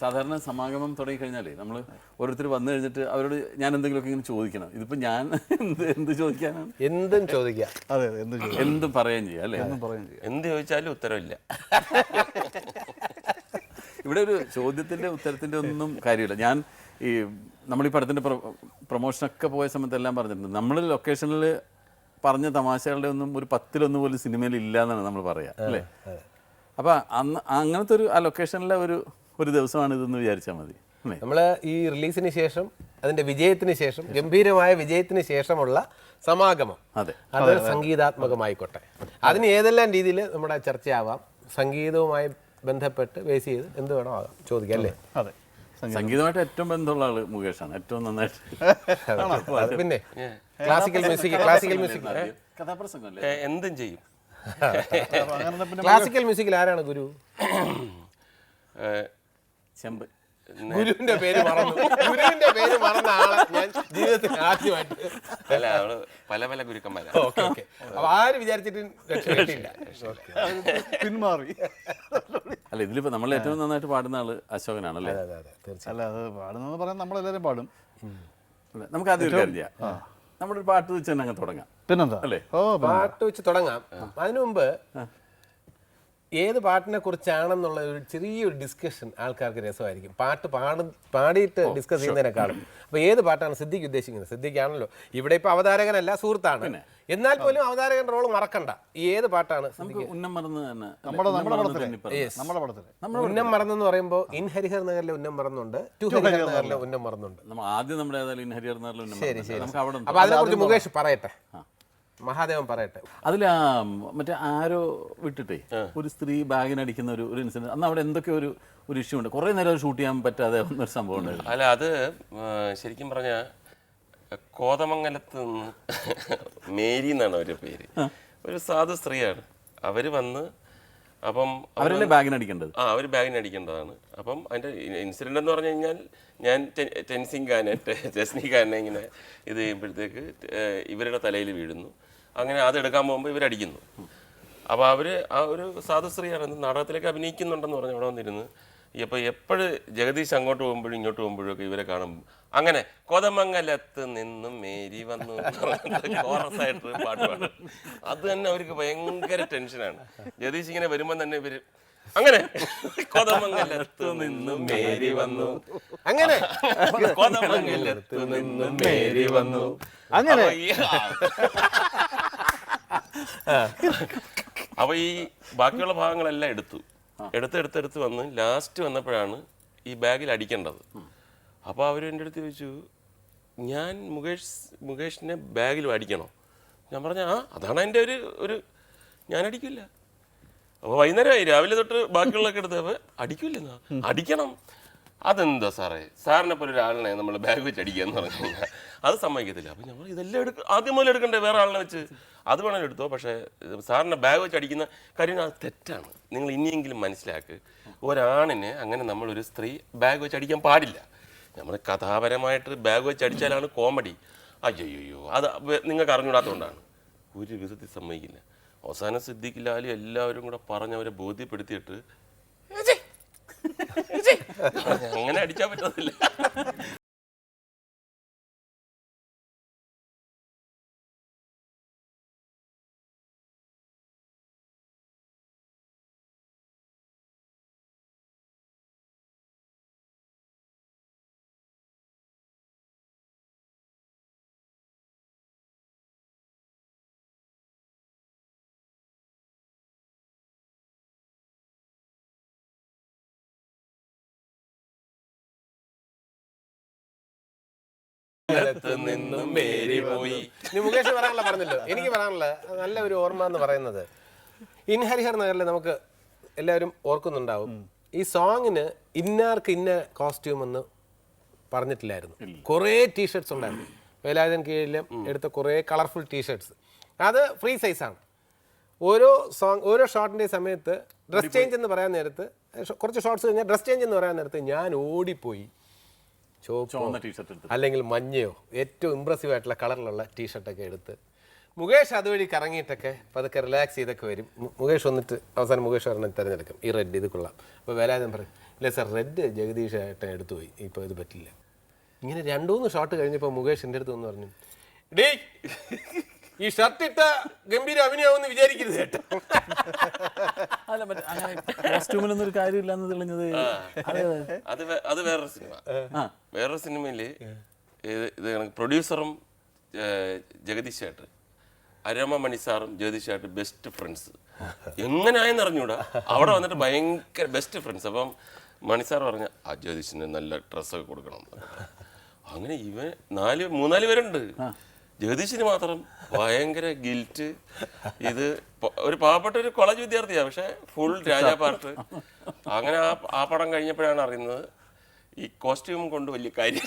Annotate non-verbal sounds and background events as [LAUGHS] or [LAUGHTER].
സാധാരണ സമാഗമം തുടങ്ങിക്കഴിഞ്ഞാലേ നമ്മൾ ഓരോരുത്തർ വന്നു കഴിഞ്ഞിട്ട് അവരോട് ഞാൻ എന്തെങ്കിലുമൊക്കെ ഇങ്ങനെ ചോദിക്കണം. ഇതിപ്പോ ഞാൻ എന്ത് എന്ത് ചോദിക്കാനാണ്? എന്തും ചോദിക്കാം. അതെ അതെ എന്ത് ചെയ്യും എന്തും പറയുകയും ചെയ്യാം അല്ലേ? ഒന്നും പറയുകയും ചെയ്യാം. എന്ത് ചോദിച്ചാലും ഉത്തരവില്ല. ഇവിടെ ഒരു ചോദ്യത്തിന്റെ ഉത്തരത്തിന്റെ ഒന്നും കാര്യമില്ല. ഞാൻ ഈ നമ്മൾ ഈ പടത്തിന്റെ പ്രൊമോഷനൊക്കെ പോയ സമയത്ത് എല്ലാം പറഞ്ഞിട്ടുണ്ട്. നമ്മൾ ലൊക്കേഷനിൽ പറഞ്ഞ തമാശകളുടെ ഒന്നും ഒരു പത്തിലൊന്നും പോലും സിനിമയിൽ ഇല്ല എന്നാണ് നമ്മൾ പറയാ അല്ലേ? അപ്പൊ അന്ന് അങ്ങനത്തെ ഒരു ആ ലൊക്കേഷനിലെ ഒരു ഒരു ദിവസമാണ് ഇതെന്ന് വിചാരിച്ചാൽ മതി നമ്മൾ ഈ റിലീസിന് ശേഷം അതിന്റെ വിജയത്തിന് ശേഷം ഗംഭീരമായ വിജയത്തിന് ശേഷമുള്ള സമാഗമം. അതെ. അത് സംഗീതാത്മകമായിക്കോട്ടെ. അതിന് ഏതെല്ലാം രീതിയിൽ നമ്മുടെ ചർച്ചയാവാം? സംഗീതവുമായി ബന്ധപ്പെട്ട് ബേസ് ചെയ്ത് എന്ത് വേണോ ആകാം. ചോദിക്കാം അല്ലേ? അതെ. സംഗീതമായിട്ട് ഏറ്റവും ബന്ധമുള്ള ആൾ മുകേഷാണ്. ഏറ്റവും നന്നായിട്ട് പിന്നെ ക്ലാസിക്കൽ മ്യൂസിക് ക്ലാസിക്കൽ മ്യൂസിക് കഥാപ്രസംഗം അല്ലേ? എന്തും ചെയ്യും. [LAUGHS] ക്ലാസിക്കൽ മ്യൂസിക്കിൽ ആരാണ് ഗുരു? ചെമ്പ്. ഗുരുവിന്റെ പേര് മറന്നു. ഗുരുവിന്റെ പേര് മറന്ന ആളെ ഞാൻ ജീവിതത്തിൽ ആദ്യമായിട്ട്. അല്ല അവൾ പല പല ഗുരുക്കന്മാരാ. Okay okay. അപ്പൊ ആര് വിചാരിച്ചിട്ടും പിന്മാറി. അല്ല ഇതിലിപ്പോ നമ്മൾ ഏറ്റവും നന്നായിട്ട് പാടുന്ന ആൾ അശോകനാണ് അല്ലേ അതെ അതെ തീർച്ചയായും. അല്ല അത് പാടുന്നെന്ന് പറയാൻ നമ്മളെല്ലാരും പാടും. അല്ലേ? നമുക്ക് ആദ്യം ഒരു കാര്യം ചെയ്യാം. നമ്മുടെ ഒരു പാട്ട് വെച്ച് തന്നെ അങ്ങ് തുടങ്ങാം. പിന്നെന്താ? അല്ലേ? ഓ പാട്ട് വെച്ച് തുടങ്ങാം. അതിനു മുമ്പ് ഏത് പാട്ടിനെ കുറിച്ചാണെന്നുള്ള ഒരു ചെറിയൊരു ഡിസ്കഷൻ ആൾക്കാർക്ക് രസമായിരിക്കും. പാട്ട് പാട് പാടിയിട്ട് ഡിസ്കസ് ചെയ്യുന്നതിനേക്കാളും. അപ്പൊ ഏത് പാട്ടാണ് സിദ്ധിക്ക് ഉദ്ദേശിക്കുന്നത്? സിദ്ധിക്കാണല്ലോ. ഇവിടെ ഇപ്പൊ അവതാരകനല്ല സുഹൃത്താണ്. എന്നാൽ പോലും അവതാരകൻ റോൾ മറക്കണ്ട. ഈ ഏത് പാട്ടാണ് ഉന്നം മറന്ന് തന്നെ ഉന്നം മറന്നെന്ന് പറയുമ്പോൾ ഇൻഹരിഹർ നഗറിലെ ഉന്നം മറന്നുണ്ട്. ടു ഹരിഹർ നഗറിലെ ഉന്നം മറന്നുണ്ട്. നമ്മ ആദ്യം നമ്മുടെ ഏതായാലും ശരി ശരി. അപ്പോൾ അതിനെക്കുറിച്ച് ഉണ്ട്. അപ്പൊ അതിനെ കുറിച്ച് മുകേഷ് പറയട്ടെ. മഹാദേവൻ പറയട്ടെ. അതിൽ ആ മറ്റേ ആരോ വിട്ടിട്ടേ ഒരു സ്ത്രീ ബാഗിനടിക്കുന്ന ഒരു ഒരു ഇൻസിഡന്റ് അന്ന് അവിടെ എന്തൊക്കെ ഒരു ഒരു ഇഷ്യൂ ഉണ്ട്? കുറെ നേരം ഷൂട്ട് ചെയ്യാൻ പറ്റാതെ വന്നൊരു സംഭവം ഉണ്ട് അല്ല അത് ശരിക്കും പറഞ്ഞ കോതമംഗലത്ത് നിന്ന് [LAUGHS] മേരി എന്നാണ് അവരുടെ പേര്. ഒരു സാധു സ്ത്രീയാണ്. അവർ വന്ന് അപ്പം അവരുടെ അവരല്ലേ ബാഗിനടിക്കേണ്ടത് ആ അവർ ബാഗിന് അടിക്കേണ്ടതാണ്. അപ്പം അതിന്റെ ഇൻസിഡന്റ് എന്ന് പറഞ്ഞു കഴിഞ്ഞാൽ ഞാൻ ടെൻസിങ് ഖാനെ ജസ്നി ഖാനെ ഇങ്ങനെ ഇത് ചെയ്യുമ്പോഴത്തേക്ക് ഇവരുടെ തലയിൽ വീഴുന്നു. അങ്ങനെ അതെടുക്കാൻ പോകുമ്പോൾ ഇവരടിക്കുന്നു. അപ്പോൾ അവർ ആ ഒരു സാധുശ്രീയാണ് നാടകത്തിലേക്ക് അഭിനയിക്കുന്നുണ്ടെന്ന് പറഞ്ഞ് അവിടെ വന്നിരുന്നു. ഇപ്പോൾ എപ്പോഴും ജഗദീഷ് അങ്ങോട്ട് പോകുമ്പോഴും ഇങ്ങോട്ട് പോകുമ്പോഴും ഒക്കെ ഇവരെ കാണും. അങ്ങനെ കൊതമംഗലത്ത് നിന്നും മേരി വന്നു കോറസ് ആയിട്ട് പാട്ട് പാടും അത് തന്നെ അവർക്ക് ഭയങ്കര ടെൻഷനാണ് ജഗദീഷ് ഇങ്ങനെ വരുമ്പോൾ തന്നെ ഇവർ അങ്ങനെ കൊതമംഗലത്ത് നിന്നും മേരി വന്നു. അങ്ങനെ. കൊതമംഗലത്ത് നിന്നും മേരി വന്നു. അങ്ങനെ? അപ്പൊ ഈ- ബാക്കിയുള്ള ഭാഗങ്ങളെല്ലാം എടുത്തു. എടുത്ത് എടുത്ത് എടുത്ത് വന്ന് ലാസ്റ്റ് വന്നപ്പോഴാണ് ഈ ബാഗിൽ അടിക്കേണ്ടത്. അപ്പോൾ അവർ എന്റെ അടുത്ത് ചോദിച്ചു ഞാൻ മുകേഷ് മുകേഷിനെ ബാഗിൽ അടിക്കണോ? ഞാൻ പറഞ്ഞ ആ അതാണ് എന്റെ ഒരു ഒരു ഞാൻ അടിക്കില്ല. അപ്പോൾ വൈകുന്നേരമായി രാവിലെ തൊട്ട് ബാക്കിയുള്ളതൊക്കെ എടുത്ത് അപ്പോൾ അടിക്കില്ലെന്നാ? അടിക്കണം. അതെന്താ സാറേ? സാറിനെ പോലെ ഒരാളിനെ നമ്മൾ ബാഗ് വെച്ച് അടിക്കുക എന്ന് പറഞ്ഞു കഴിഞ്ഞാൽ അത് സമ്മതിക്കത്തില്ല. അപ്പം നമ്മൾ ഇതെല്ലാം എടുക്ക ആദ്യം മുതൽ എടുക്കണ്ടേ വേറെ ആളിനെ വെച്ച്? അത് വേണമെങ്കിൽ എടുത്തോ. പക്ഷേ സാറിനെ ബാഗ് വെച്ച് അടിക്കുന്ന കാര്യം അത് തെറ്റാണ്. നിങ്ങൾ ഇനിയെങ്കിലും മനസ്സിലാക്ക് ഒരാണിന് അങ്ങനെ നമ്മളൊരു സ്ത്രീ ബാഗ് വെച്ച് അടിക്കാൻ പാടില്ല. നമ്മൾ കഥാപരമായിട്ട് ബാഗ് വെച്ച് അടിച്ചാലാണ് കോമഡി അയ്യോ അത് നിങ്ങൾക്ക് അറിഞ്ഞുകൂടാത്തതുകൊണ്ടാണ്. ഒരു വിധത്തിൽ സമ്മതിക്കില്ല. അവസാനം സിദ്ധിക്കില്ലാലും ലാലും എല്ലാവരും കൂടെ പറഞ്ഞ് അവരെ ബോധ്യപ്പെടുത്തിയിട്ട്. [LAUGHS] അങ്ങനെ അടിച്ചാൽ പറ്റത്തില്ല നിന്നും മേരി പോയി ഇനി മുകേഷ് പറയാനുള്ള പറഞ്ഞല്ലോ. എനിക്ക് പറയാനുള്ള നല്ല ഒരു ഓർമ്മ എന്ന് പറയുന്നത് ഇൻ ഹരിഹർ നഗറിൽ നമുക്ക് എല്ലാവരും ഓർക്കുന്നുണ്ടാവും. ഈ സോങ്ങിന് ഇന്നാർക്ക് ഇന്ന കോസ്റ്റ്യൂം എന്ന് പറഞ്ഞിട്ടില്ലായിരുന്നു. കുറേ ടീഷർട്സ് ഉണ്ടായിരുന്നു. വേലായുധൻ കീഴിലും എടുത്ത കുറേ കളർഫുൾ ടീഷർട്സ് അത് ഫ്രീ സൈസാണ് ഓരോ സോങ് ഓരോ ഷോട്ടിന്റെ സമയത്ത് ഡ്രസ് ചേഞ്ച് എന്ന് പറയാൻ നേരത്ത് കുറച്ച് ഷോർട്സ് കഴിഞ്ഞാൽ ഡ്രസ് ചേഞ്ച് എന്ന് പറയാൻ നേരത്ത് ഞാൻ ഓടിപ്പോയി. ചുവന്ന ടീഷർട്ട് എടുത്ത് അല്ലെങ്കിൽ മഞ്ഞയോ? ഏറ്റവും ഇമ്പ്രസീവ് ആയിട്ടുള്ള കളറിലുള്ള ടീഷർട്ടൊക്കെ എടുത്ത്. മുകേഷ് അതുവഴി കറങ്ങിയിട്ടൊക്കെ പതുക്കെ റിലാക്സ് ചെയ്തൊക്കെ വരും. മുകേഷ് വന്നിട്ട് അവസാനം മുകേഷ് ഒരെണ്ണം തിരഞ്ഞെടുക്കും. ഈ റെഡ് ഇത് കൊള്ളാം. അപ്പോൾ വരാതെ പറയും ഇല്ല സാർ റെഡ് ജഗദീഷ് ഏട്ടൻ എടുത്തു പോയി. ഇപ്പോൾ ഇത് പറ്റില്ല. ഇങ്ങനെ രണ്ടു മൂന്ന് ഷോട്ട് കഴിഞ്ഞപ്പോൾ മുകേഷ് എന്റെ അടുത്ത് വന്ന് പറഞ്ഞു ഡേ ഈ ഷർട്ട് ഇട്ട ഗംഭീര അഭിനയാവെന്ന് വിചാരിക്കരുത് കേട്ടോ. അല്ല മറ്റേ അങ്ങനെ കോസ്റ്റ്യൂമിലൊന്നും ഒരു കാര്യമില്ല എന്ന് തെളിഞ്ഞത്. അതെ അതെ. അത് വേ- അത് വേറൊരു സിനിമ. ആ. വേറൊരു സിനിമയിൽ ഇത് പ്രൊഡ്യൂസറും ജഗദീഷ് ചേട്ട് അരമ മണി സാറും ജഗദീഷ് ചേട്ട് ബെസ്റ്റ് ഫ്രണ്ട്സ് എങ്ങനെയായെന്ന് അറിഞ്ഞൂടാ? അവിടെ വന്നിട്ട് ഭയങ്കര ബെസ്റ്റ് ഫ്രണ്ട്സ് അപ്പം മണി സാർ പറഞ്ഞ ആ ജ്യോതിഷിന് നല്ല ഡ്രസ്സൊക്കെ കൊടുക്കണം. എന്ന്." അങ്ങനെ ഇവൻ നാല് മൂന്നാൽ പേരുണ്ട്. ജഗദീഷിന് മാത്രം ഭയങ്കര ഗിൽറ്റ് ഇത് ഒരു പാവപ്പെട്ട ഒരു കോളേജ് വിദ്യാർത്ഥിയാണ് പക്ഷെ ഫുൾ രാജാ പാർട്ട് അങ്ങനെ ആ ആ പടം കഴിഞ്ഞപ്പോഴാണ് അറിയുന്നത് ഈ കോസ്റ്റ്യൂം കൊണ്ട് വലിയ കാര്യം.